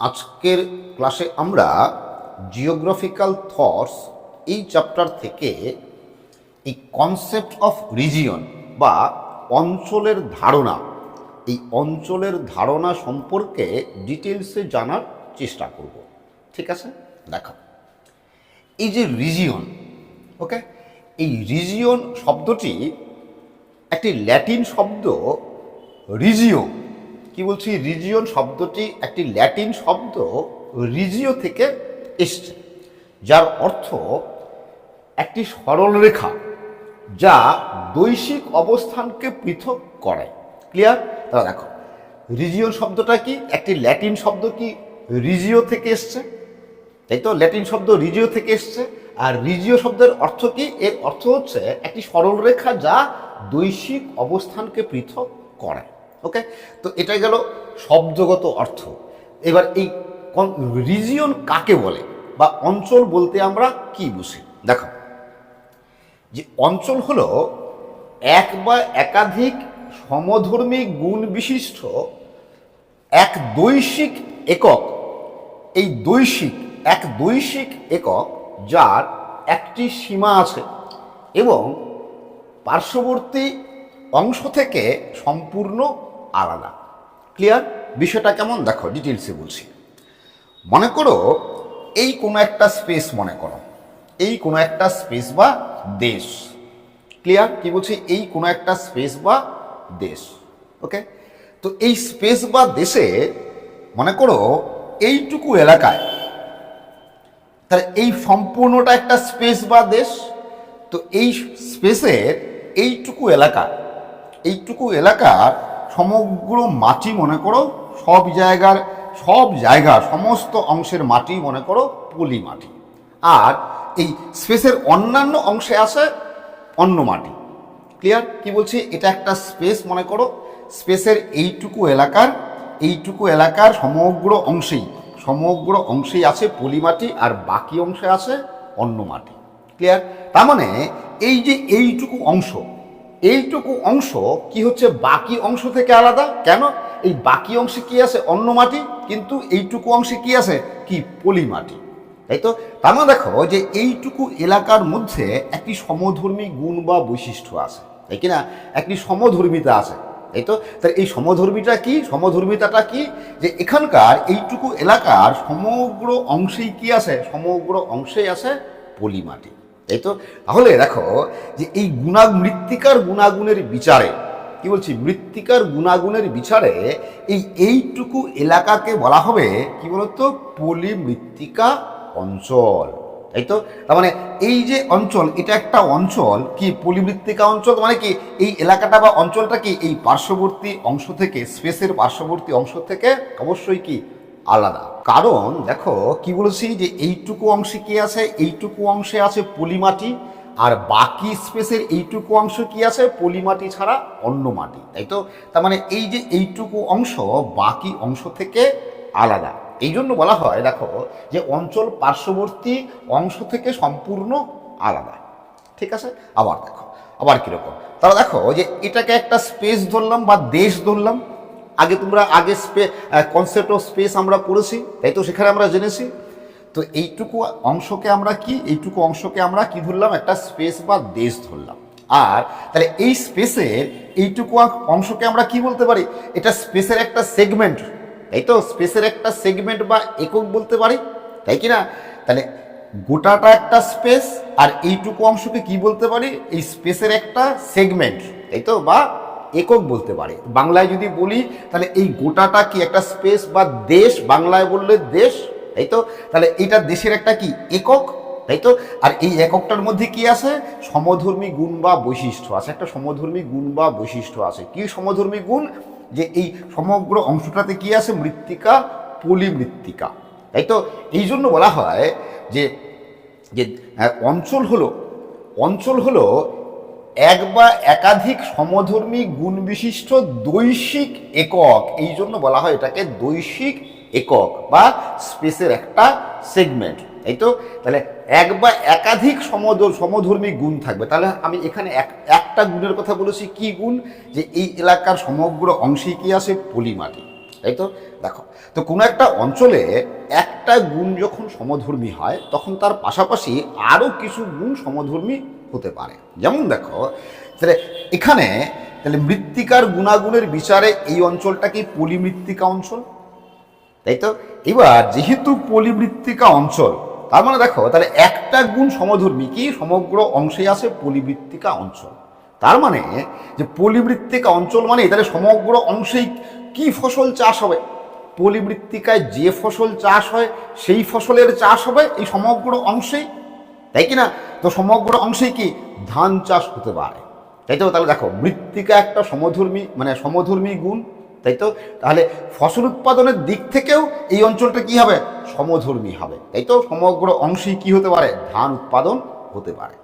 আজকের ক্লাসে আমরা জিওগ্রাফিক্যাল থটস এই চ্যাপ্টার থেকে এই কনসেপ্ট অফ রিজিয়ন বা অঞ্চলের ধারণা, এই অঞ্চলের ধারণা সম্পর্কে ডিটেলসে জানার চেষ্টা করব। ঠিক আছে? দেখো। এই যে রিজিয়ন ওকে এই রিজিয়ন শব্দটি একটি ল্যাটিন শব্দ রিজিও কি বলছি? রিজিয়ন শব্দটি একটি ল্যাটিন শব্দ রিজিও থেকে এসছে, যার অর্থ একটি সরলরেখা যা দৈশিক অবস্থানকে পৃথক করে। ক্লিয়ার তাহলে দেখো রিজিয়ন শব্দটা কি? একটি ল্যাটিন শব্দ কি রিজিও থেকে এসছে? তাই তো? ল্যাটিন শব্দ রিজিও থেকে এসছে, আর রিজিও শব্দের অর্থ কি? এর অর্থ হচ্ছে একটি সরলরেখা যা দৈশিক অবস্থানকে পৃথক করে। ওকে তো এটা গেল শব্দগত অর্থ। এবার এই রিজিয়ন কাকে বলে বা অঞ্চল বলতে আমরা কি বুঝি? দেখো, যে অঞ্চল হলো এক বা একাধিক সমধর্মী গুণ বিশিষ্ট এক দৈশিক একক। এই দৈশিক, এক দৈশিক একক যার একটি সীমা আছে এবং পার্শ্ববর্তী অংশ থেকে সম্পূর্ণ আলাদা। ক্লিয়ার বিষয়টা কেমন? দেখো ডিটেলসে বলছি। মনে করো, এই কোনো একটা স্পেস মনে করো। এই কোনো একটা স্পেস বা দেশ। ক্লিয়ার কি বলছি? এই কোনো একটা স্পেস বা দেশ। ওকে তো এই স্পেস বা দেশে, মনে করো, এইটুকু এলাকায়, তাহলে এই সম্পূর্ণটা একটা স্পেস বা দেশ? তো এই স্পেসের এইটুকু এলাকা, এইটুকু এলাকার সমগ্র মাটি মনে করো, সব জায়গার সব জায়গার সমস্ত অংশের মাটি মনে করো পলি মাটি। আর এই স্পেসের অন্যান্য অংশে আছে অন্য মাটি। ক্লিয়ার কি বলছি? এটা একটা স্পেস মনে করো, স্পেসের এইটুকু এলাকার এইটুকু এলাকার সমগ্র অংশেই সমগ্র অংশেই আছে পলি মাটি আর বাকি অংশে আছে অন্য মাটি। ক্লিয়ার তার মানে এই যে এইটুকু অংশ এইটুকু অংশ কি হচ্ছে বাকি অংশ থেকে আলাদা? কেন? এই বাকি অংশে কি আছে? অন্য মাটি, কিন্তু এইটুকু অংশে কি আছে? কি পলি মাটি তাই তো? তার মানে দেখো যে এইটুকু এলাকার মধ্যে একটি সমধর্মী গুণ বা বৈশিষ্ট্য আছে। তাই কিনা? একটি সমধর্মিতা আছে। তাই তো? তাহলে এই সমধর্মিতা কি? সমধর্মিতাটা কি? যে এখানকার এইটুকু এলাকার সমগ্র অংশেই কি আছে? সমগ্র অংশেই আছে পলিমাটি। তাই তো? তাহলে দেখো যে এই গুণা মৃত্তিকার গুণাগুণের বিচারে, কি বলছি? মৃত্তিকার গুণাগুণের বিচারে এই এইটুকু এলাকাকে বলা হবে, কি বলতো? পলিমৃত্তিকা অঞ্চল। তাই তো? তার মানে এই যে অঞ্চল, এটা একটা অঞ্চল, কি পলিমৃত্তিকা অঞ্চল? মানে কি এই এলাকাটা বা অঞ্চলটা কি এই পার্শ্ববর্তী অংশ থেকে, স্পেসের পার্শ্ববর্তী অংশ থেকে? অবশ্যই কি আলাদা। কারণ দেখো, কি বলেছি যে এইটুকু অংশে কি আছে? এইটুকু অংশে আছে পলিমাটি, আর বাকি স্পেসের এইটুকু অংশ কি আছে? পলিমাটি ছাড়া অন্য মাটি, তাই তো? তার মানে এই যে এইটুকু অংশ, বাকি অংশ থেকে আলাদা। এই জন্য বলা হয়, দেখো, যে অঞ্চল পার্শ্ববর্তী অংশ থেকে সম্পূর্ণ আলাদা। ঠিক আছে? আবার দেখো, আবার কীরকম? তাহলে দেখো, যে এটাকে একটা স্পেস ধরলাম বা দেশ ধরলাম আগে তোমরা, আগে স্পে কনসেপ্ট অফ স্পেস আমরা পড়েছি, তাই তো সেখানে আমরা জেনেছি। তো এইটুকু অংশকে আমরা কি, এইটুকু অংশকে আমরা কি ধরলাম? একটা স্পেস বা দেশ ধরলাম। আর তাহলে এই স্পেসের এইটুকু অংশকে আমরা কি বলতে পারি? এটা স্পেসের একটা সেগমেন্ট তাই তো? স্পেসের একটা সেগমেন্ট বা একক বলতে পারি, তাই কি না? তাহলে গোটাটা একটা স্পেস আর এইটুকু অংশকে কি বলতে পারি? এই স্পেসের একটা সেগমেন্ট তাই তো? বা একক বলতে পারে। বাংলায় যদি বলি তাহলে এই গোটাটা কি একটা স্পেস বা দেশ? বাংলায় বললে দেশ তাই তো? তাহলে এটা দেশের একটা কি? একক তাই তো? আর এই এককটার মধ্যে কি আছে? সমধর্মী গুণ বা বৈশিষ্ট্য আছে। একটা সমধর্মী গুণ বা বৈশিষ্ট্য আছে। কি সমধর্মী গুণ? যে এই সমগ্র অংশটাতে কি আছে? মৃত্তিকা পলিমৃত্তিকা তাই তো? এই জন্য বলা হয় যে যে আহ, অঞ্চল হলো অঞ্চল হলো এক বা একাধিক সমধর্মী গুণ বিশিষ্ট দৈশিক একক, এই জন্য বলা হয় এটাকে দৈশিক একক বা স্পেসের একটা সেগমেন্ট, এই তো? তাহলে এক বা একাধিক সমধর সমধর্মী গুণ থাকবে। তাহলে আমি এখানে এক, একটা গুণের কথা বলেছি, কি গুণ? যে এই এলাকার সমগ্র অংশেই কি আছে? পলিমাটি তাই তো? দেখো, তো কোনো একটা অঞ্চলে একটা গুণ যখন সমধর্মী হয়, তখন তার পাশাপাশি আরও কিছু গুণ সমধর্মী হতে পারে। যেমন দেখো, তাহলে এখানে তাহলে মৃত্তিকার গুণাগুণের বিচারে এই অঞ্চলটা কি পলিমৃত্তিকা অঞ্চল। তাই তো? এবার যেহেতু পলিবৃত্তিকা অঞ্চল, তার মানে দেখো, তাহলে একটা গুণ সমধর্মী কি? সমগ্র অংশে আছে পলিবৃত্তিকা অঞ্চল। তার মানে যে পলিবৃত্তিকা অঞ্চল মানে তাহলে সমগ্র অংশেই কি ফসল চাষ হবে? পলিবৃত্তিকায় যে ফসল চাষ হয়, সেই ফসলের চাষ হবে, এই সমগ্র অংশেই তাই কি না তো সমগ্র অংশেই কি ধান চাষ হতে পারে? তাই তো? তাহলে দেখো, মৃত্তিকা একটা সমধর্মী মানে সমধর্মী গুণ, তাই তো? তাহলে ফসল উৎপাদনের দিক থেকেও এই অঞ্চলটা কি হবে? সমধর্মী হবে। তাই তো? সমগ্র অংশেই কি হতে পারে? ধান উৎপাদন হতে পারে।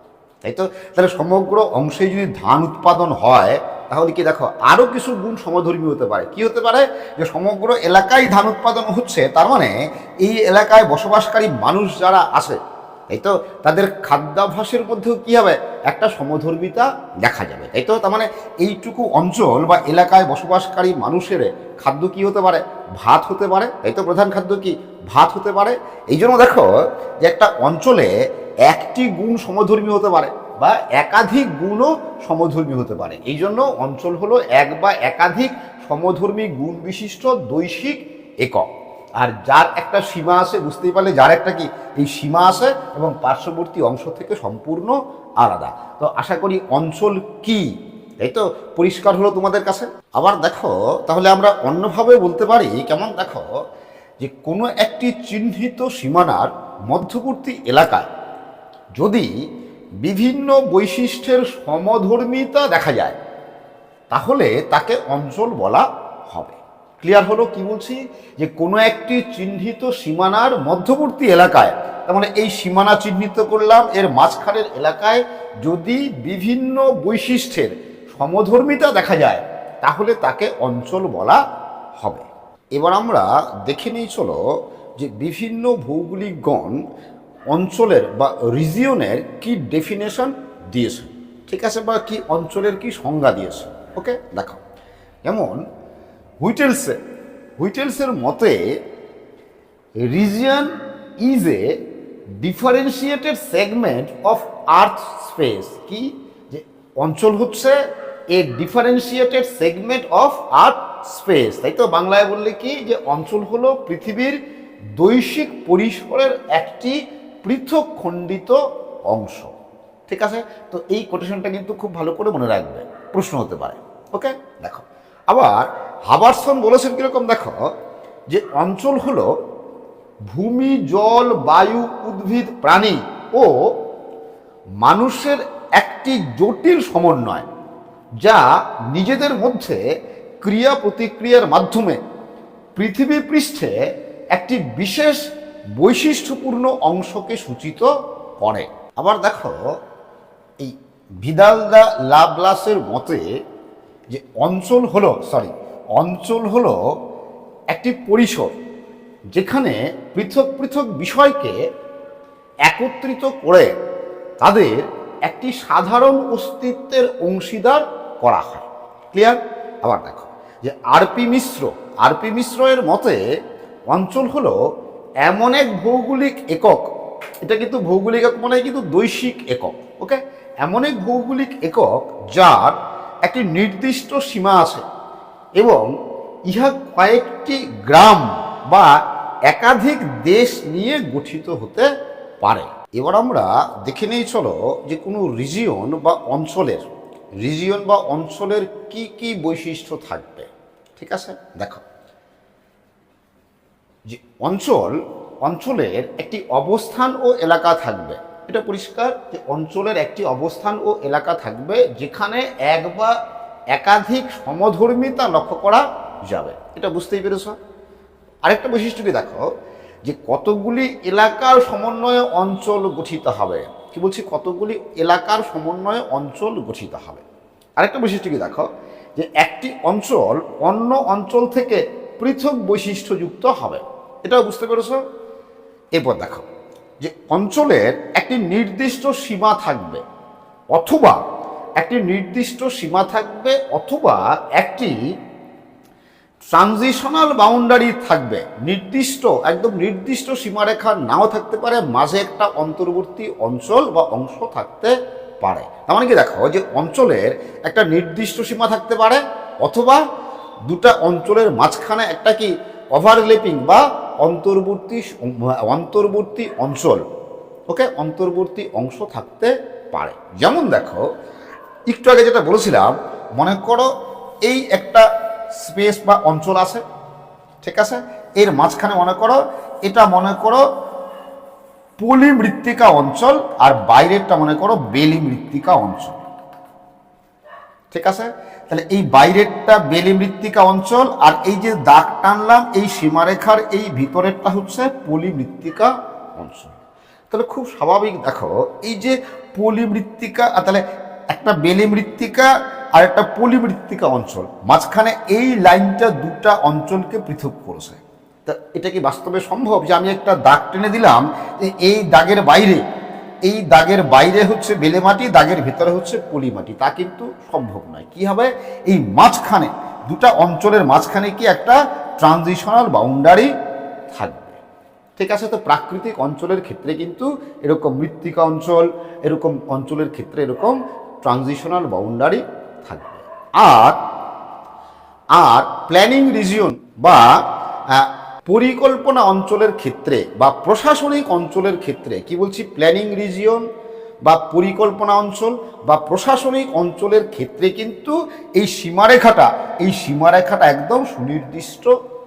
তাই তো? তাহলে সমগ্র অংশে যদি ধান উৎপাদন হয়, তাহলে কি দেখো আরও কিছু গুণ সমধর্মী হতে পারে। কি হতে পারে? যে সমগ্র এলাকায় ধান উৎপাদন হচ্ছে, তার মানে এই এলাকায় বসবাসকারী মানুষ যারা আছে তাই তো? তাদের খাদ্যাভ্যাসের মধ্যেও কি হবে? একটা সমধর্মিতা দেখা যাবে, তাই তো? তার মানে এইটুকু অঞ্চল বা এলাকায় বসবাসকারী মানুষের খাদ্য কি হতে পারে? ভাত হতে পারে, তাই তো? প্রধান খাদ্য কি? ভাত হতে পারে। এই জন্য দেখো যে একটা অঞ্চলে একটি গুণ সমধর্মী হতে পারে বা একাধিক গুণও সমধর্মী হতে পারে। এই জন্য অঞ্চল হলো এক বা একাধিক সমধর্মী গুণ বিশিষ্ট দৈশিক একক। আর যার একটা সীমা আছে বুঝতেই পারলে, যার একটা কি, এই সীমা আছে এবং পার্শ্ববর্তী অংশ থেকে সম্পূর্ণ আলাদা। তো আশা করি অঞ্চল কি? তাই তো পরিষ্কার হলো তোমাদের কাছে। আবার দেখো, তাহলে আমরা অন্যভাবে বলতে পারি, কেমন দেখো, যে কোনো একটি চিহ্নিত সীমানার মধ্যবর্তী এলাকায় যদি বিভিন্ন বৈশিষ্ট্যের সমধর্মিতা দেখা যায়, তাহলে তাকে অঞ্চল বলা হবে। ক্লিয়ার হলো কি বলছি? যে কোনো একটি চিহ্নিত সীমানার মধ্যবর্তী এলাকায়, তার মানে এই সীমানা চিহ্নিত করলাম, এর মাঝখানের এলাকায় যদি বিভিন্ন বৈশিষ্ট্যের সমধর্মিতা দেখা যায়, তাহলে তাকে অঞ্চল বলা হবে। এবার আমরা দেখে নিই, চলো, যে বিভিন্ন ভৌগোলিকগণ অঞ্চলের বা রিজিয়নের কি ডেফিনেশন দিয়েছে। ঠিক আছে, বা কি অঞ্চলের কি সংজ্ঞা দিয়েছে। ওকে দেখো যেমন হুইটেলসে হুইটেলসের মতে region is a differentiated segment of earth space কি? যে অঞ্চল হচ্ছে a differentiated segment of earth space তাই তো? বাংলায় বললে কি? যে অঞ্চল হলো পৃথিবীর দৈশিক পরিসরের একটি পৃথক খণ্ডিত অংশ। ঠিক আছে? তো এই কোটেশনটা কিন্তু খুব ভালো করে মনে রাখবে। প্রশ্ন হতে পারে। ওকে দেখো। আবার হাবারসন বলেছেন কীরকম, দেখো, যে অঞ্চল হলো ভূমি, জল, বায়ু, উদ্ভিদ, প্রাণী ও মানুষের একটি জটিল সমন্বয় যা নিজেদের মধ্যে ক্রিয়া প্রতিক্রিয়ার মাধ্যমে পৃথিবী পৃষ্ঠে একটি বিশেষ বৈশিষ্ট্যপূর্ণ অংশকে সূচিত করে। আবার দেখো, এই ভিদাল দা লাভলাসের মতে যে অঞ্চল হলো সরি অঞ্চল হলো একটি পরিসর যেখানে পৃথক পৃথক বিষয়কে একত্রিত করে তাদের একটি সাধারণ অস্তিত্বের অংশীদার করা হয়। ক্লিয়ার আবার দেখো, যে আরপি মিশ্র আরপি মিশ্র এর মতে অঞ্চল হলো এমন এক ভৌগোলিক একক, এটা কিন্তু ভৌগোলিক একক মানে কিন্তু দৈশিক একক ওকে এমন এক ভৌগোলিক একক যার একটি নির্দিষ্ট সীমা আছে। এবং ইহা কয়েকটি গ্রাম বা একাধিক দেশ নিয়ে গঠিত হতে পারে। এবার আমরা দেখে নেই, চলো, যে কোনো রিজিয়ন বা অঞ্চলের রিজিয়ন বা অঞ্চলের কি কি বৈশিষ্ট্য থাকবে। ঠিক আছে? দেখো। যে অঞ্চল, অঞ্চলের একটি অবস্থান ও এলাকা থাকবে। এটা পরিষ্কার যে অঞ্চলের একটি অবস্থান ও এলাকা থাকবে যেখানে এক বা একাধিক সমধর্মিতা লক্ষ্য করা যাবে। এটা বুঝতেই পেরেছ? আরেকটা বৈশিষ্ট্য কি দেখো, যে কতগুলি এলাকার সমন্বয়ে অঞ্চল গঠিত হবে। কি বলছি? কতগুলি এলাকার সমন্বয়ে অঞ্চল গঠিত হবে। আরেকটা বৈশিষ্ট্য কি দেখো, যে একটি অঞ্চল অন্য অঞ্চল থেকে পৃথক বৈশিষ্ট্যযুক্ত হবে। এটাও বুঝতে পেরেছ? এরপর দেখো, যে অঞ্চলের একটি নির্দিষ্ট সীমা থাকবে, অথবা একটি নির্দিষ্ট সীমা থাকবে অথবা একটি ট্রানজিশনাল বাউন্ডারি থাকবে। নির্দিষ্ট, একদম নির্দিষ্ট সীমারেখা নাও থাকতে পারে, মাঝে একটা অন্তর্বর্তী অঞ্চল বা অংশ থাকতে পারে। তার মানে কি দেখো, যে অঞ্চলের একটা নির্দিষ্ট সীমা থাকতে পারে, অথবা দুটা অঞ্চলের মাঝখানে একটা কি ওভারলেপিং বা অন্তর্বর্তী অন্তর্বর্তী অঞ্চল, ওকে? অন্তর্বর্তী অংশ থাকতে পারে। যেমন দেখো একটু আগে যেটা বলেছিলাম, মনে করো এই একটা স্পেস বা অঞ্চল আছে, ঠিক আছে? এর মাঝখানে মনে করো, এটা মনে করো পলি মৃত্তিকা অঞ্চল আর বাইরেরটা মনে করো বেলি মৃত্তিকা অঞ্চল। ঠিক আছে? তাহলে এই বাইরেরটা বেলি মৃত্তিকা অঞ্চল আর এই যে দাগ টানলাম, এই সীমারেখার এই ভিতরেরটা হচ্ছে পলি মৃত্তিকা অঞ্চল। তাহলে খুব স্বাভাবিক দেখো, এই যে পলি মৃত্তিকা তাহলে একটা বেলি মৃত্তিকা আর একটা পলি মৃত্তিকা অঞ্চল। মাঝখানে এই লাইনটা দুটা অঞ্চলকে পৃথক করেছে। তা এটা কি বাস্তবে সম্ভব? যে আমি একটা দাগ টেনে দিলাম যে এই দাগের বাইরে, এই দাগের বাইরে হচ্ছে বেলে মাটি, দাগের ভিতরে হচ্ছে পলি মাটি। তা কিন্তু সম্ভব নয়। কি হবে? এই মাঝখানে, দুটা অঞ্চলের মাঝখানে কি একটা ট্রানজিশনাল বাউন্ডারি থাকবে। ঠিক আছে? তো প্রাকৃতিক অঞ্চলের ক্ষেত্রে কিন্তু এরকম মৃত্তিকা অঞ্চল, এরকম অঞ্চলের ক্ষেত্রে এরকম ট্রানজিশনাল বাউন্ডারি থাকবে। আর আর প্ল্যানিং রিজিয়ন বা পরিকল্পনা অঞ্চলের ক্ষেত্রে বা প্রশাসনিক অঞ্চলের ক্ষেত্রে, কি বলছি? প্ল্যানিং রিজিয়ন বা পরিকল্পনা অঞ্চল বা প্রশাসনিক অঞ্চলের ক্ষেত্রে কিন্তু এই সীমারেখাটা এই সীমারেখাটা একদম সুনির্দিষ্ট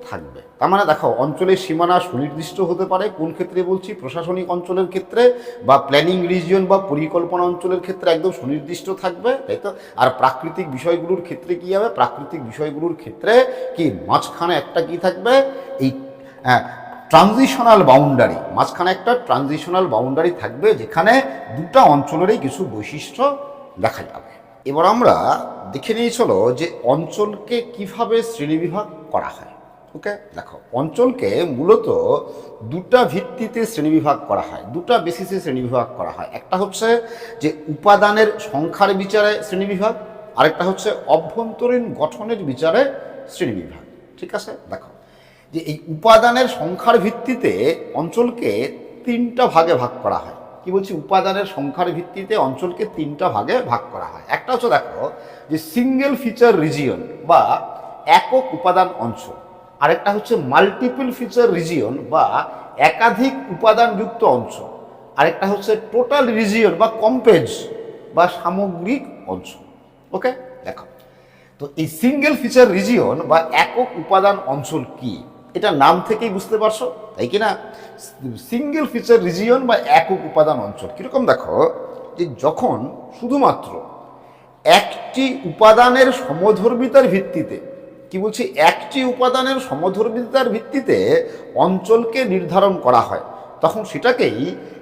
থাকবে। তার মানে দেখো অঞ্চলের সীমানা সুনির্দিষ্ট হতে পারে, কোন ক্ষেত্রে বলছি? প্রশাসনিক অঞ্চলের ক্ষেত্রে বা প্ল্যানিং রিজিয়ন বা পরিকল্পনা অঞ্চলের ক্ষেত্রে একদম সুনির্দিষ্ট থাকবে, তাই তো? আর প্রাকৃতিক বিষয়গুলোর ক্ষেত্রে কি হবে? প্রাকৃতিক বিষয়গুলোর ক্ষেত্রে কি? মাঝখানে একটা কি থাকবে? এই ট্রানজিশনাল বাউন্ডারি মাঝখানে একটা ট্রানজিশনাল বাউন্ডারি থাকবে, যেখানে দুটা অঞ্চলেরই কিছু বৈশিষ্ট্য দেখা যাবে। এবার আমরা দেখে নিয়ে চলো, যে অঞ্চলকে কীভাবে শ্রেণীবিভাগ করা হয়। ওকে? দেখো, অঞ্চলকে মূলত দুটা ভিত্তিতে শ্রেণীবিভাগ করা হয়, দুটা বেসিসে শ্রেণীবিভাগ করা হয়। একটা হচ্ছে যে উপাদানের সংখ্যার বিচারে শ্রেণীবিভাগ, আরেকটা হচ্ছে অভ্যন্তরীণ গঠনের বিচারে শ্রেণীবিভাগ। ঠিক আছে? দেখো, যে এই উপাদানের সংখ্যার ভিত্তিতে অঞ্চলকে তিনটা ভাগে ভাগ করা হয়। কি বলছি? উপাদানের সংখ্যার ভিত্তিতে অঞ্চলকে তিনটা ভাগে ভাগ করা হয়। একটা হচ্ছে দেখো, যে সিঙ্গেল ফিচার রিজিয়ন বা একক উপাদান অঞ্চল। আরেকটা হচ্ছে মাল্টিপল ফিচার রিজিয়ন বা একাধিক উপাদানযুক্ত অঞ্চল আরেকটা হচ্ছে টোটাল রিজিয়ন বা কম্পেজ বা সামগ্রিক অঞ্চল ওকে দেখো। তো এই সিঙ্গেল ফিচার রিজিয়ন বা একক উপাদান অঞ্চল কি? এটা নাম থেকেই বুঝতে পারছ? তাই কি না সিঙ্গেল ফিচার রিজিয়ন বা একক উপাদান অঞ্চল। কীরকম দেখো? যে যখন শুধুমাত্র একটি উপাদানের সমধর্মিতার ভিত্তিতে কি বলছি, একটি উপাদানের সমধর্মিতার ভিত্তিতে অঞ্চলকে নির্ধারণ করা হয়। তখন সেটাকেই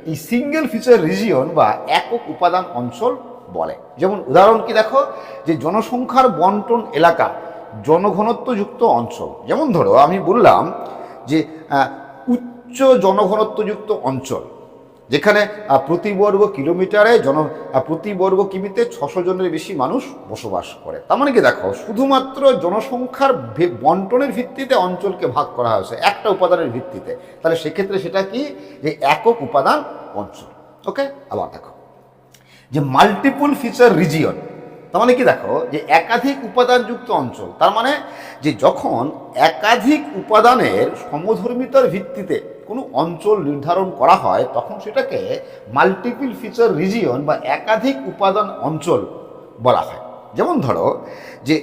এই সিঙ্গেল ফিচার রিজিয়ন বা একক উপাদান অঞ্চল বলে। যেমন উদাহরণ কি দেখো, যে জনসংখ্যার বন্টন এলাকা জনঘনত্বযুক্ত অঞ্চল। যেমন ধরো আমি বললাম যে উচ্চ জনঘনত্বযুক্ত অঞ্চল। যেখানে প্রতি বর্গ কিলোমিটারে জন প্রতি বর্গ কিমিতে ছশো জনের বেশি মানুষ বসবাস করে। তার মানে কি দেখো, শুধুমাত্র জনসংখ্যার বন্টনের ভিত্তিতে অঞ্চলকে ভাগ করা হয়েছে, একটা উপাদানের ভিত্তিতে। তাহলে সেক্ষেত্রে সেটা কি? যে একক উপাদান অঞ্চল। ওকে? আবার দেখো, যে মাল্টিপল ফিচার রিজিয়ন তার মানে কি দেখো, যে একাধিক উপাদানযুক্ত অঞ্চল। তার মানে যে যখন একাধিক উপাদানের সমধর্মিতার ভিত্তিতে কোনো অঞ্চল নির্ধারণ করা হয়, তখন সেটাকে মাল্টিপল ফিচার রিজিয়ন বা একাধিক উপাদান অঞ্চল বলা হয়। যেমন ধরো যে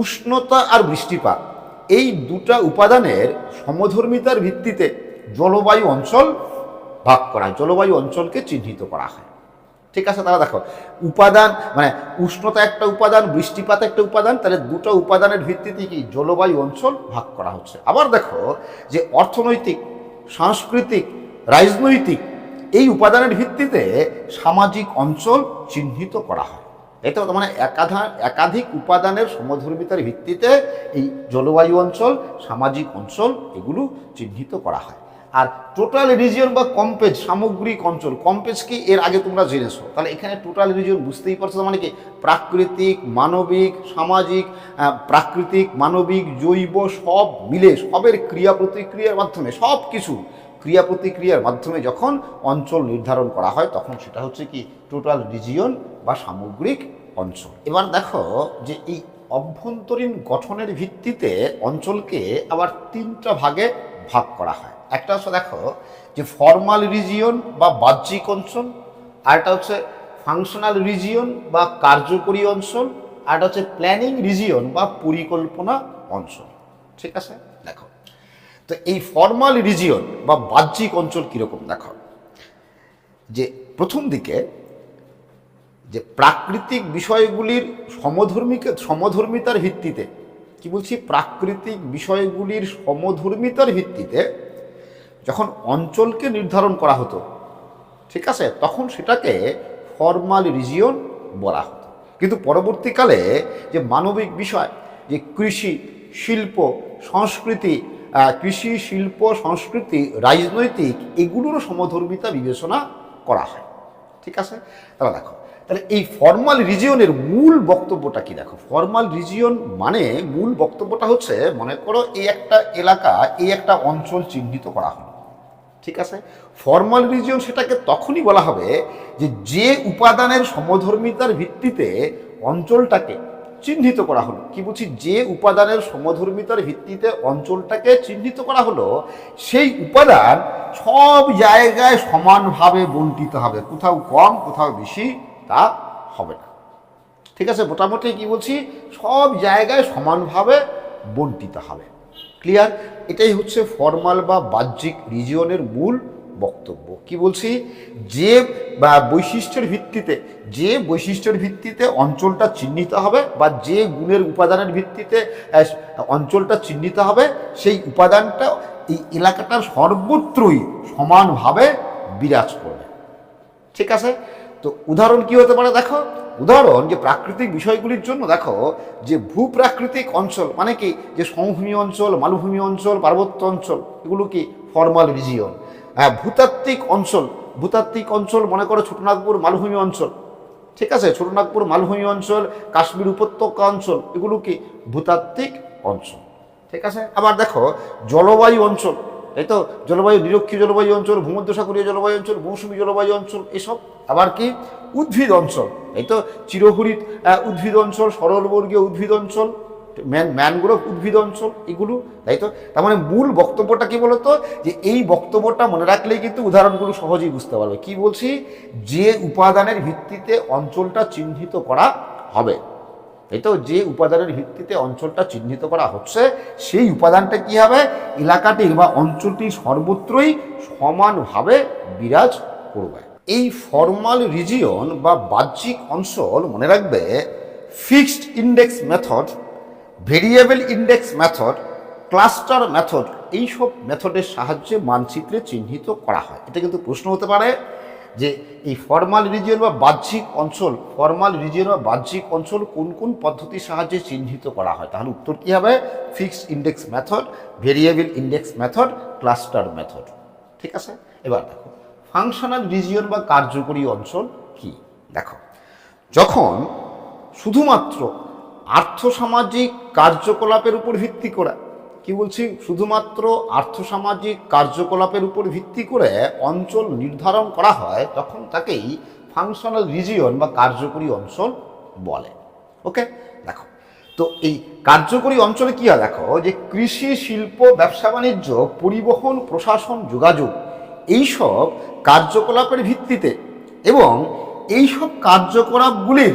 উষ্ণতা আর বৃষ্টিপাত, এই দুটা উপাদানের সমধর্মিতার ভিত্তিতে জলবায়ু অঞ্চল ভাগ করা হয়, জলবায়ু অঞ্চলকে চিহ্নিত করা হয়। ঠিক আছে তারা দেখো, উপাদান মানে উষ্ণতা একটা উপাদান, বৃষ্টিপাত একটা উপাদান, তাহলে দুটো উপাদানের ভিত্তিতে কি জলবায়ু অঞ্চল ভাগ করা হচ্ছে। আবার দেখো যে অর্থনৈতিক সাংস্কৃতিক, রাজনৈতিক এই উপাদানের ভিত্তিতে সামাজিক অঞ্চল চিহ্নিত করা হয়। এটা মানে একাধা, একাধিক উপাদানের সমধর্মিতার ভিত্তিতে এই জলবায়ু অঞ্চল, সামাজিক অঞ্চল এগুলো চিহ্নিত করা হয়। আর টোটাল রিজিয়ন বা কম্পেজ সামগ্রিক অঞ্চল কম্পেজ কি? এর আগে তোমরা জেনেছো তাহলে এখানে টোটাল রিজিয়ন বুঝতেই পারছ মানে কি? প্রাকৃতিক, মানবিক, সামাজিক প্রাকৃতিক, মানবিক, জৈব সব মিলে, সবের ক্রিয়া প্রতিক্রিয়ার মাধ্যমে, সব কিছু ক্রিয়া প্রতিক্রিয়ার মাধ্যমে যখন অঞ্চল নির্ধারণ করা হয়, তখন সেটা হচ্ছে কি? টোটাল রিজিয়ন বা সামগ্রিক অঞ্চল। এবার দেখো যে এই অভ্যন্তরীণ গঠনের ভিত্তিতে অঞ্চলকে আবার তিনটা ভাগে ভাগ করা হয়। একটা হচ্ছে দেখো যে ফর্মাল রিজিয়ন বা বাহ্যিক অঞ্চল, আর একটা হচ্ছে ফাংশনাল রিজিয়ন বা কার্যকরী অঞ্চল, আর একটা হচ্ছে প্ল্যানিং রিজিয়ন বা পরিকল্পনা অঞ্চল। ঠিক আছে? দেখো। তো এই ফর্মাল রিজিয়ন বা বাহ্যিক অঞ্চল কীরকম দেখো? যে প্রথম দিকে যে প্রাকৃতিক বিষয়গুলির সমধর্মিক, সমধর্মিতার ভিত্তিতে, কি বলছি? প্রাকৃতিক বিষয়গুলির সমধর্মিতার ভিত্তিতে যখন অঞ্চলকে নির্ধারণ করা হতো, ঠিক আছে? তখন সেটাকে ফর্মাল রিজিয়ন বলা হতো। কিন্তু পরবর্তীকালে যে মানবিক বিষয়, যে কৃষি, শিল্প, সংস্কৃতি কৃষি, শিল্প, সংস্কৃতি, রাজনৈতিক, এগুলোরও সমধর্মিতা বিবেচনা করা হয়। ঠিক আছে? তাহলে দেখো, তাহলে এই ফর্মাল রিজিয়নের মূল বক্তব্যটা কি দেখো? ফর্মাল রিজিয়ন মানে মূল বক্তব্যটা হচ্ছে, মনে করো, এই একটা এলাকা, এই একটা অঞ্চল চিহ্নিত করা হলো। ঠিক আছে? ফর্মাল রিজিয়ন সেটাকে তখনই বলা হবে যে যে উপাদানের সমধর্মিতার ভিত্তিতে অঞ্চলটাকে চিহ্নিত করা হলো। কি বলছি যে উপাদানের সমধর্মিতার ভিত্তিতে অঞ্চলটাকে চিহ্নিত করা হলো, সেই উপাদান সব জায়গায় সমানভাবে বন্টিত হবে। কোথাও কম, কোথাও বেশি, তা হবে না। ঠিক আছে? মোটামুটি কি বলছি? সব জায়গায় সমানভাবে বন্টিত হবে। ক্লিয়ার? এটাই হচ্ছে ফর্মাল বা বাহ্যিক রিজিয়নের মূল বক্তব্য। কি বলছি? যে, বা বৈশিষ্ট্যের ভিত্তিতে, যে বৈশিষ্ট্যের ভিত্তিতে অঞ্চলটা চিহ্নিত হবে বা যে গুণের উপাদানের ভিত্তিতে অঞ্চলটা চিহ্নিত হবে, সেই উপাদানটা এই এলাকাটার সর্বত্রই সমানভাবে বিরাজ করবে। ঠিক আছে? তো উদাহরণ কি হতে পারে দেখো? উদাহরণ, যে প্রাকৃতিক বিষয়গুলির জন্য দেখো, যে ভূপ্রাকৃতিক অঞ্চল মানে কি? যে সমভূমি অঞ্চল, মালভূমি অঞ্চল, পার্বত্য অঞ্চল, এগুলো কি? ফর্মাল রিজিয়ন হ্যাঁ ভূতাত্ত্বিক অঞ্চল ভূতাত্ত্বিক অঞ্চল মনে করো ছোটনাগপুর, মালভূমি অঞ্চল। ঠিক আছে? ছোটনাগপুর, মালভূমি অঞ্চল, কাশ্মীর উপত্যকা অঞ্চল, এগুলো কি? ভূতাত্ত্বিক অঞ্চল। ঠিক আছে? আবার দেখো, জলবায়ু অঞ্চল এই তো জলবায়ু নিরক্ষীয় জলবায়ু অঞ্চল, ভূমধ্যসাগরীয় জলবায়ু অঞ্চল, মৌসুমী জলবায়ু অঞ্চল, এসব। আবার কি? উদ্ভিদ অঞ্চল। এই তো চিরহরিত উদ্ভিদ অঞ্চল, সরলবর্গীয় উদ্ভিদ অঞ্চল, ম্যান, ম্যানগ্রোভ উদ্ভিদ অঞ্চল, এগুলো, তাই তো? তার মানে মূল বক্তব্যটা কি বলতো? যে এই বক্তব্যটা মনে রাখলেই কিন্তু উদাহরণগুলো সহজেই বুঝতে পারবে। কি বলছি? যে উপাদানের ভিত্তিতে অঞ্চলটা চিহ্নিত করা হবে। তো যে উপাদানের ভিত্তিতে অঞ্চলটা চিহ্নিত করা হচ্ছে, সেই উপাদানটা কি হবে? এলাকাটির বা অঞ্চলটি সর্বত্রই সমানভাবে বিরাজ করবে। এই ফর্মাল রিজিয়ন বা বাহ্যিক অঞ্চল, মনে রাখবে, fixed index method, variable index method, cluster method, এইসব মেথডের সাহায্যে মানচিত্রে চিহ্নিত করা হয়। এটা কিন্তু প্রশ্ন হতে পারে যে এই ফর্মাল রিজিয়ন বা বাহ্যিক অঞ্চল ফর্মাল রিজিয়ন বা বাহ্যিক অঞ্চল কোন কোন পদ্ধতির সাহায্যে চিহ্নিত করা হয়? তাহলে উত্তর কী হবে? Fixed index method variable index method cluster method ঠিক আছে? এবার দেখো ফাংশনাল রিজিয়ন বা কার্যকরী অঞ্চল কি? দেখো, যখন শুধুমাত্র আর্থসামাজিক কার্যকলাপের উপর ভিত্তি করে কি বলছি? শুধুমাত্র আর্থসামাজিক কার্যকলাপের উপর ভিত্তি করে অঞ্চল নির্ধারণ করা হয়, তখন তাকেই ফাংশনাল রিজিয়ন বা কার্যকরী অঞ্চল বলে। ওকে? দেখো, তো এই কার্যকরী অঞ্চলে কি হয়? দেখো, যে কৃষি, শিল্প, ব্যবসা, বাণিজ্য, পরিবহন, প্রশাসন, যোগাযোগ, এইসব কার্যকলাপের ভিত্তিতে এবং এইসব কার্যকলাপগুলির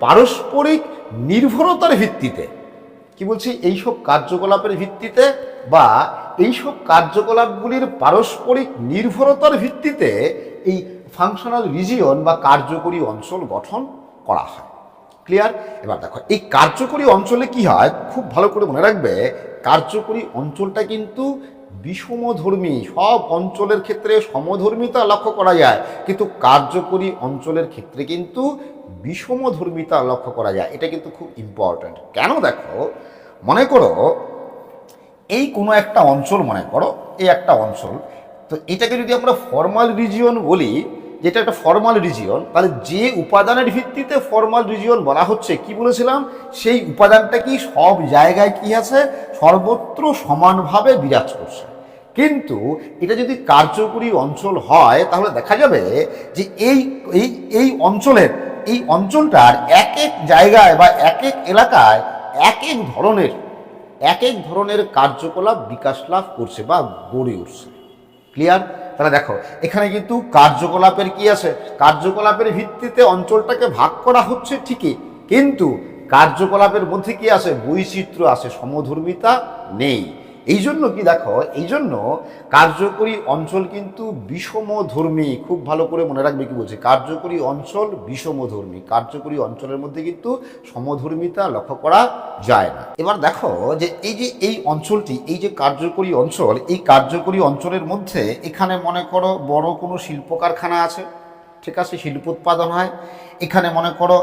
পারস্পরিক নির্ভরতার ভিত্তিতে কি বলছি? এইসব কার্যকলাপের ভিত্তিতে বা এইসব কার্যকলাপগুলির পারস্পরিক নির্ভরতার ভিত্তিতে এই ফাংশনাল রিজিয়ন বা কার্যকরী অঞ্চল গঠন করা হয়। ক্লিয়ার এবার দেখো, এই কার্যকরী অঞ্চলে কি হয়? খুব ভালো করে মনে রাখবে, কার্যকরী অঞ্চলটা কিন্তু বিষমধর্মী, সব অঞ্চলের ক্ষেত্রে সমধর্মিতা লক্ষ্য করা যায়, কিন্তু কার্যকরী অঞ্চলের ক্ষেত্রে কিন্তু বিষমধর্মিতা লক্ষ্য করা যায়। এটা কিন্তু খুব ইম্পর্ট্যান্ট কেন দেখো? মনে করো, এই কোনো একটা অঞ্চল মনে করো, এই একটা অঞ্চল, তো এটাকে যদি আমরা ফর্মাল রিজিয়ন বলি, যেটা একটা ফর্মাল রিজিয়ন তাহলে যে উপাদানের ভিত্তিতে ফর্মাল রিজিয়ন বলা হচ্ছে, কি বলেছিলাম? সেই উপাদানটা কি সব জায়গায় কি আছে? সর্বত্র সমানভাবে বিরাজ করছে। কিন্তু এটা যদি কার্যকরী অঞ্চল হয়, তাহলে দেখা যাবে যে এই এই এই অঞ্চলের, এই অঞ্চলটার এক এক জায়গায় বা এক এক এলাকায় এক এক ধরনের এক এক ধরনের কার্যকলাপ বিকাশ লাভ করছে বা গড়ে উঠছে। ক্লিয়ার তাহলে দেখো, এখানে কিন্তু কার্যকলাপের কি আছে? কার্যকলাপের ভিত্তিতে অঞ্চলটাকে ভাগ করা হচ্ছে ঠিকই, কিন্তু কার্যকলাপের মধ্যে কি আছে? বৈচিত্র্য আছে, সমধর্মিতা নেই। এই জন্য কি দেখো এই জন্য কার্যকরী অঞ্চল কিন্তু বিষমধর্মী খুব ভালো করে মনে রাখবে কি বলছে, কার্যকরী অঞ্চল বিষমধর্মী কার্যকরী অঞ্চলের মধ্যে কিন্তু সমধর্মিতা লক্ষ্য করা যায় না। এবার দেখো যে এই যে এই অঞ্চলটি, এই যে কার্যকরী অঞ্চল, এই কার্যকরী অঞ্চলের মধ্যে এখানে মনে করো বড় কোনো শিল্প কারখানা আছে, ঠিক আছে, শিল্প উৎপাদন হয়। এখানে মনে করো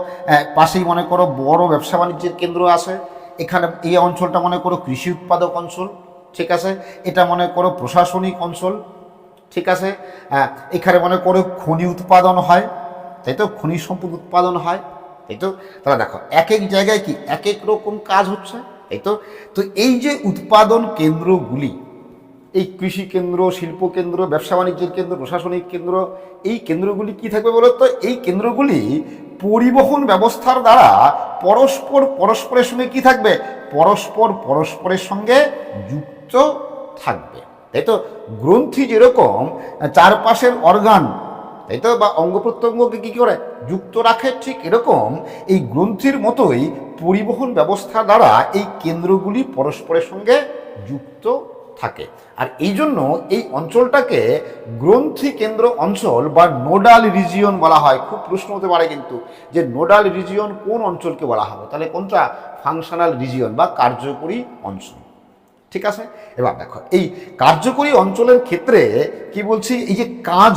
পাশেই মনে করো বড় ব্যবসা বাণিজ্যের কেন্দ্র আছে। এখানে এই অঞ্চলটা মনে করো কৃষি উৎপাদক অঞ্চল ঠিক আছে? এটা মনে করো প্রশাসনিক অঞ্চল, ঠিক আছে? এখানে মনে করো খনি উৎপাদন হয়, তাই তো? খনিজ সম্পদ উৎপাদন হয়, তাই তো? তাহলে দেখো এক এক জায়গায় কি এক এক রকম কাজ হচ্ছে, তাই তো? তো এই যে উৎপাদন কেন্দ্রগুলি, এই কৃষি কেন্দ্র, শিল্প কেন্দ্র, ব্যবসা বাণিজ্যের কেন্দ্র, প্রশাসনিক কেন্দ্র, এই কেন্দ্রগুলি কি থাকবে বলতো এই কেন্দ্রগুলি পরিবহন ব্যবস্থার দ্বারা পরস্পর পরস্পরের সঙ্গে কি থাকবে? পরস্পর পরস্পরের সঙ্গে যুক্ত থাকবে। তাই তো? গ্রন্থি যেরকম, চারপাশের অর্গান তাই তো? বা অঙ্গ প্রত্যঙ্গকে কী করে? যুক্ত রাখে, ঠিক এরকম এই গ্রন্থির মতোই পরিবহন ব্যবস্থা দ্বারা এই কেন্দ্রগুলি পরস্পরের সঙ্গে যুক্ত থাকে। আর এই জন্য এই অঞ্চলটাকে গ্রন্থি কেন্দ্র অঞ্চল বা নোডাল রিজিয়ন বলা হয়। খুব প্রশ্ন হতে পারে কিন্তু, যে নোডাল রিজিয়ন কোন অঞ্চলকে বলা হবে? তাহলে কোনটা? ফাংশনাল রিজিয়ন বা কার্যকরী অঞ্চল। ঠিক আছে? এবার দেখো, এই কার্যকরী অঞ্চলের ক্ষেত্রে কি বলছি, এই যে কাজ,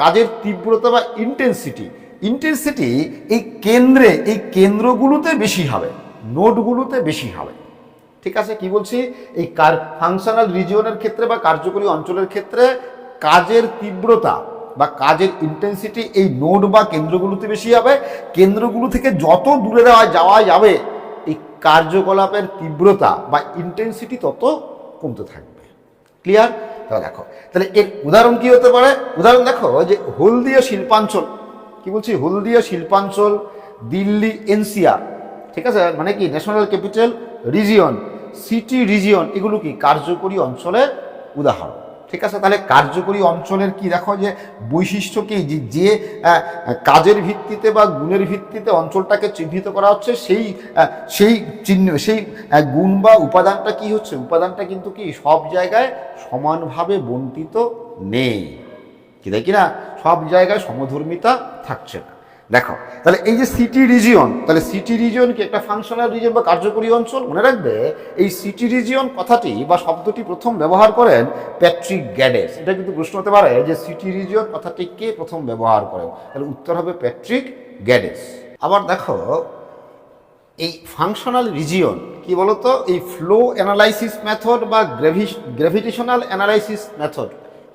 কাজের তীব্রতা বা ইন্টেন্সিটি ইন্টেন্সিটি এই কেন্দ্রে, এই কেন্দ্রগুলোতে বেশি হবে নোটগুলোতে বেশি হবে। ঠিক আছে? কি বলছি, এই কার ফাংশনাল রিজিয়নের ক্ষেত্রে বা কার্যকরী অঞ্চলের ক্ষেত্রে কাজের তীব্রতা বা কাজের ইন্টেন্সিটি এই নোড বা কেন্দ্রগুলোতে বেশি হবে। কেন্দ্রগুলো থেকে যত দূরে দেওয়া যাওয়া যাবে কার্যকলাপের তীব্রতা বা ইন্টেন্সিটি তত কমতে থাকবে। ক্লিয়ার তাহলে দেখো, তাহলে এর উদাহরণ কি হতে পারে? উদাহরণ দেখো যে হলদিয়া শিল্পাঞ্চল, কি বলছি? হলদিয়া শিল্পাঞ্চল, দিল্লি এনসিআর, ঠিক আছে? মানে কি? National capital region city region এগুলো কি? কার্যকরী অঞ্চলের উদাহরণ। ঠিক আছে? তাহলে কার্যকরী অঞ্চলের কি? দেখো যে বৈশিষ্ট্য কি? যে কাজের ভিত্তিতে বা গুণের ভিত্তিতে অঞ্চলটাকে চিহ্নিত করা হচ্ছে, সেই সেই চিহ্ন, সেই গুণ বা উপাদানটা কি হচ্ছে? উপাদানটা কিন্তু কি? সব জায়গায় সমানভাবে বন্টিত নেই। কি দেখি না সব জায়গায় সমধর্মিতা থাকছে না। দেখো, তাহলে এই যে সিটি রিজিয়ন তাহলে সিটি রিজিয়ন কি একটা ফাংশনাল রিজিয়ন বা কার্যকরী অঞ্চল? মনে রাখবে, এই সিটি রিজিয়ন কথাটি বা শব্দটি প্রথম ব্যবহার করেন প্যাট্রিক গ্যাডেস এটা কিন্তু প্রশ্ন হতে পারে যে সিটি রিজিয়ন কথাটি কে প্রথম ব্যবহার করেন তাহলে উত্তর হবে প্যাট্রিক গ্যাডেস আবার দেখো, এই ফাংশনাল রিজিয়ন কি বলতো? এই ফ্লো অ্যানালাইসিস মেথড বা গ্রেভি গ্র্যাভিটেশনাল অ্যানালাইসিস মেথড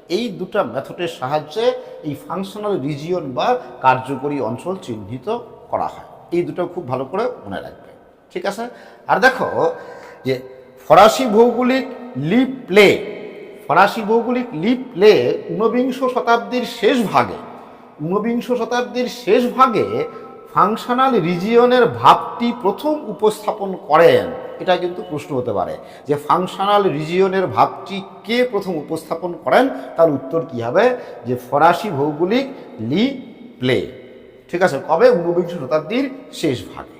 এই দুটো মেথডের সাহায্যে এই ফাংশনাল রিজিয়ন বা কার্যকরী অঞ্চল চিহ্নিত করা হয়। এই দুটো খুব ভালো করে মনে রাখবে। ঠিক আছে? আর দেখো যে ফরাসি ভৌগোলিক লিপ প্লে ফরাসি ভৌগোলিক লিপ প্লে ঊনবিংশ শতাব্দীর শেষ ভাগে, ঊনবিংশ শতাব্দীর শেষ ভাগে ফাংশনাল রিজিয়নের ভাবটি প্রথম উপস্থাপন করেন। এটা কিন্তু প্রশ্ন হতে পারে যে ফাংশনাল রিজিয়নের ভাবটি কে প্রথম উপস্থাপন করেন? তার উত্তর কি হবে? যে ফরাসি ভৌগোলিক লি প্লে। ঠিক আছে? কবে? ঊনবিংশ শতাব্দীর শেষ ভাগে।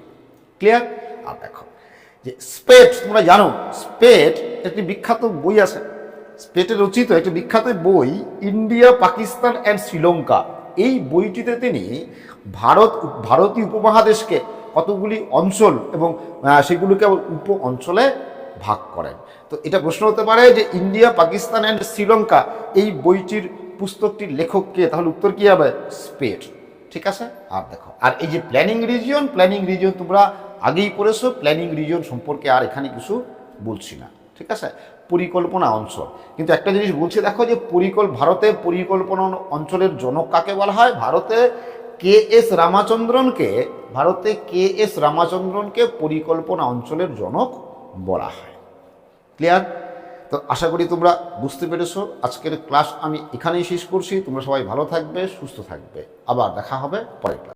ক্লিয়ার আর দেখো, যে স্পেট, তোমরা জানো, স্পেট একটি বিখ্যাত বই আছে। স্পেটের রচিত একটি বিখ্যাত বই ইন্ডিয়া, পাকিস্তান অ্যান্ড শ্রীলঙ্কা। এই বইটিতে তিনি ভারত, ভারতীয় উপমহাদেশকে কতগুলি অঞ্চল এবং সেগুলোকে উপ অঞ্চলে ভাগ করেন। তো এটা প্রশ্ন হতে পারে যে ইন্ডিয়া, পাকিস্তান অ্যান্ড শ্রীলঙ্কা এই বইটির পুস্তকটির লেখক কে তাহলে উত্তর কি হবে? স্পেট ঠিক আছে? আর দেখো, আর এই যে প্ল্যানিং রিজিয়ন প্ল্যানিং রিজিয়ন তোমরা আগেই পড়েছো, প্ল্যানিং রিজিয়ন সম্পর্কে আর এখানে কিছু বলছি না। ঠিক আছে? পরিকল্পনা অঞ্চল। কিন্তু একটা জিনিস বলছি, দেখো যে পরিকল্প ভারতে পরিকল্পনা অঞ্চলের জনক কাকে বলা হয়? ভারতে কে এস রামাচন্দ্রনকে, ভারতে কে এস রামাচন্দ্রনকে পরিকল্পনা অঞ্চলের জনক বলা হয়। ক্লিয়ার তো আশা করি তোমরা বুঝতে পেরেছ। আজকের ক্লাস আমি এখানেই শেষ করছি। তোমরা সবাই ভালো থাকবে, সুস্থ থাকবে। আবার দেখা হবে পরের ক্লাস